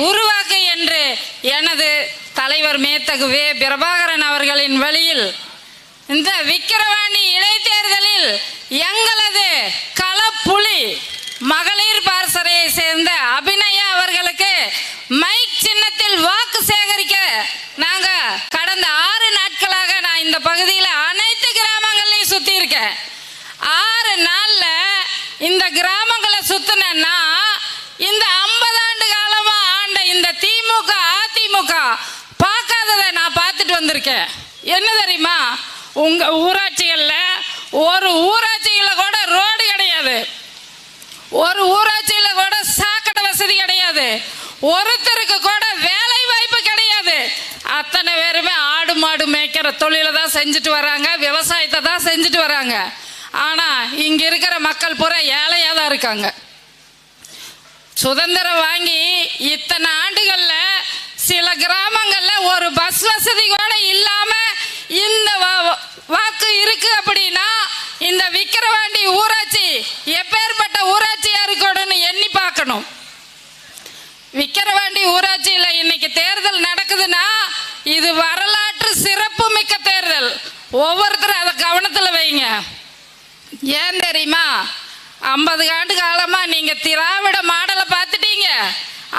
உருவாக்கு என்று எனது தலைவர் மேத்தகு வே. பிரபாகரன் அவர்களின் வழியில் இந்த விக்கிரவாணி இடைத்தேர்தலில் எங்களது களப்புலி மகளிர் பாரசரையை சேர்ந்த அபிநயா அவர்களுக்கு மைக் சின்னத்தில் வாக்கு சேகரிக்க நாங்க கடந்த ஆறு நாட்களாக நான் இந்த பகுதியில் அனைத்து கிராமங்களையும் சுத்தி இருக்கேன் ஆறு நாள்ல இந்த கிராமங்களை சுத்தினேன்னா இந்த ஐம்பது இந்த திமுக அதிமுக பார்க்காததை நான் பார்த்துட்டு வந்திருக்கேன். என்ன தெரியுமா? உங்க ஊராட்சிகளில் ஒரு ஊராட்சியில் கூட ரோடு கிடையாது. ஒரு ஊராட்சியில் கூட சாக்கடை வசதி கிடையாது. ஒருத்தருக்கு கூட வேலை வாய்ப்பு கிடையாது. அத்தனை பேருமே ஆடு மாடு மேய்க்கிற தொழிலை தான் செஞ்சுட்டு வராங்க விவசாயத்தை தான் செஞ்சுட்டு வராங்க. ஆனால் இங்கே இருக்கிற மக்கள் பூரா ஏழையாக தான் இருக்காங்க. சுதந்திரம் வாங்கி இத்தனை ஆண்டுகள்ல சில கிராமங்கள்ல ஒரு பஸ் வசதி கூட இல்லாம இந்த வாக்கு இருக்கு அப்படின்னா இந்த விக்கிரவாண்டி ஊராட்சி எப்பேற்பட்ட ஊராட்சியா இருக்கணும்னு எண்ணி பார்க்கணும். விக்கிரவாண்டி ஊராட்சியில இன்னைக்கு தேர்தல் நடக்குதுன்னா இது வரலாற்று சிறப்பு மிக்க தேர்தல். ஒவ்வொருத்தரும் அதை கவனத்துல வைங்க. ஏன் தெரியுமா? ஐம்பது ஆண்டு காலமா நீங்க திராவிட மாடலை பார்த்துட்டீங்க.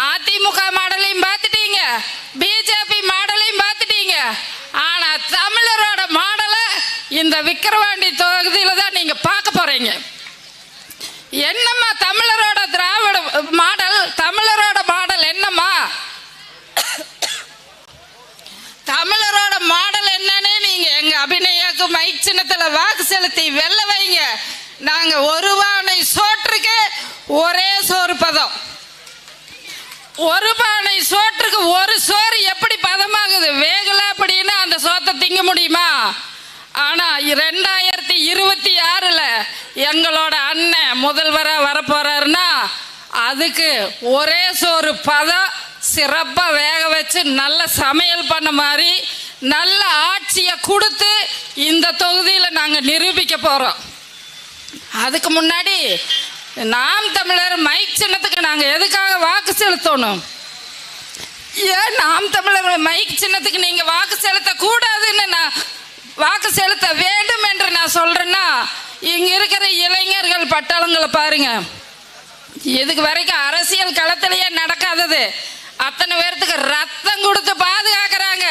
அதிமுக மாடலையும் பார்த்துட்டீங்க. பிஜேபி மாடலையும் பார்த்துட்டீங்க. ஆனா தமிழரோட மாடலை இந்த விக்கிரவாண்டி தொகுதியில தான் நீங்க பார்க்க போறீங்க. என்னம்மா தமிழரோட திராவிட மாடல் தமிழரோட மாடல் என்னம்மா? தமிழரோட மாடல் என்னன்னு நீங்க எங்க அபிநயாக்கு மைக் சின்னத்துல வாக்கு செலுத்தி வெல்ல வைங்க. நாங்கள் ஒரு பானை சோற்றுக்கு ஒரே சோறு பதம். ஒரு பானை சோற்றுக்கு ஒரு சோறு எப்படி பதமாகுது? வேகல அப்படின்னு அந்த சோத்தை திங்க முடியுமா? ஆனால் ரெண்டாயிரத்தி இருபத்தி ஆறில் எங்களோட அண்ணன் முதல்வராக வரப்போகிறாருன்னா அதுக்கு ஒரே சோறு பதம் சிறப்பாக வேக வச்சு நல்ல சமையல் பண்ண மாதிரி நல்ல ஆட்சியை கொடுத்து இந்த தொகுதியில் நாங்கள் நிரூபிக்க போகிறோம் அதுக்கு முன்னாடி நாம் தமிழர் மைக் சின்னத்துக்கு நாங்கள் எதுக்காக வாக்கு செலுத்தணும்? ஏன் நாம் தமிழர் மைக் சின்னத்துக்கு நீங்கள் வாக்கு செலுத்தக்கூடாதுன்னு நான் வாக்கு செலுத்த வேண்டும் என்று நான் சொல்கிறேன்னா இங்கே இருக்கிற இளைஞர்கள் பட்டாளங்களை பாருங்க. இதுக்கு வரைக்கும் அரசியல் களத்திலேயே நடக்காதது. அத்தனை பேர்த்துக்கு ரத்தம் கொடுத்து பாதுகாக்கிறாங்க.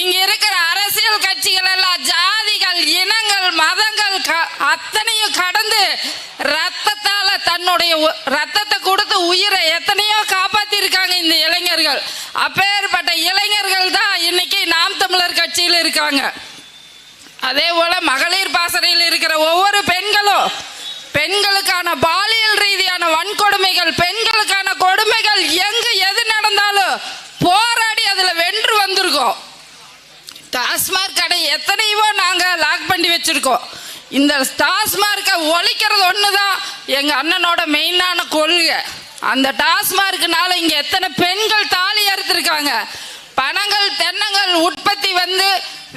இங்க இருக்கிற அரசியல் கட்சிகள் எல்லாம் ஜாதிகள் இனங்கள் மத அத்தனையும் கடந்து ரத்தத்தால தன்னுடைய உ- ரத்தத்தை கொடுத்து உயிரை எத்தனையோ காப்பாத்தி இருக்காங்க இந்த இளைஞர்கள். அப்பேற்பட்ட இளைஞர்கள் தான் இன்னைக்கு நாம் தமிழர் கட்சியில் இருக்காங்க. அதே போல மகளிர் பாசறையில் இருக்கிற ஒவ்வொரு பெண்களும் பெண்களுக்கான பாலியல் ரீதியான வன்கொடுமைகள் பெண்களுக்கான கொடுமைகள் எங்கு எது நடந்தாலும் போராடி அதுல வென்று வந்திருக்கோம். டாஸ்மாக் கடை எத்தனையோ நாங்க லாக் பண்ணி வச்சிருக்கோம். இந்த டாஸ்மார்க்கை ஒழிக்கிறது தான் எங்கள் அண்ணனோட மெயினான கொள்கை. அந்த டாஸ்மார்க்குனால இங்கே எத்தனை பெண்கள் தாலி அறுத்துருக்காங்க. பணங்கள் தென்னங்கள் உற்பத்தி வந்து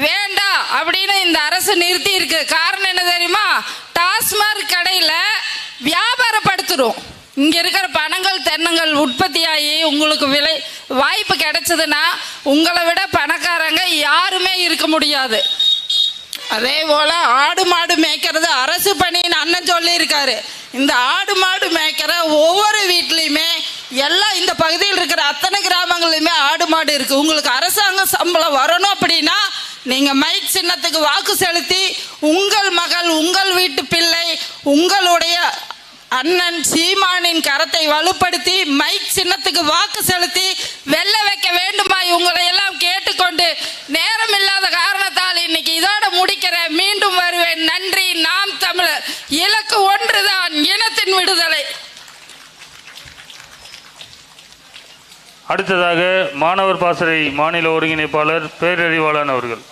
வேண்டாம் அப்படின்னு இந்த அரசு நிறுத்தி இருக்கு காரணம் என்ன தெரியுமா? டாஸ்மார்க் கடையில் வியாபாரப்படுத்துடும் இங்கே இருக்கிற பணங்கள் தென்னங்கள் உற்பத்தியாகி உங்களுக்கு விலை வாய்ப்பு கிடைச்சதுன்னா உங்களை விட பணக்காரங்க யாருமே இருக்க முடியாது. அதே போல ஆடு மாடு மேய்க்கிறது அரசு பணின்னு அண்ணன் சொல்லியிருக்காரு. இந்த ஆடு மாடு மேய்க்கிற ஒவ்வொரு வீட்லேயுமே எல்லாம் இந்த பகுதியில் இருக்கிற அத்தனை கிராமங்கள்லையுமே ஆடு மாடு இருக்குது உங்களுக்கு அரசாங்க சம்பளம் வரணும் அப்படின்னா நீங்கள் மைக் சின்னத்துக்கு வாக்கு செலுத்தி உங்கள் மகள் உங்கள் வீட்டு பிள்ளை உங்களுடைய அண்ணன் சீமானின் கரத்தை வலுப்படுத்தி மைக் சின்னத்துக்கு வாக்கு செலுத்தி வெள்ள வைக்க வேண்டுமா உங்களை எல்லாம் கேட்டுக்கொண்டு நேரம் இல்லாத காரணம் அடுத்ததாக மாணவர் பாசறை மாநில ஒருங்கிணைப்பாளர் பேரறிவாளன் அவர்கள்.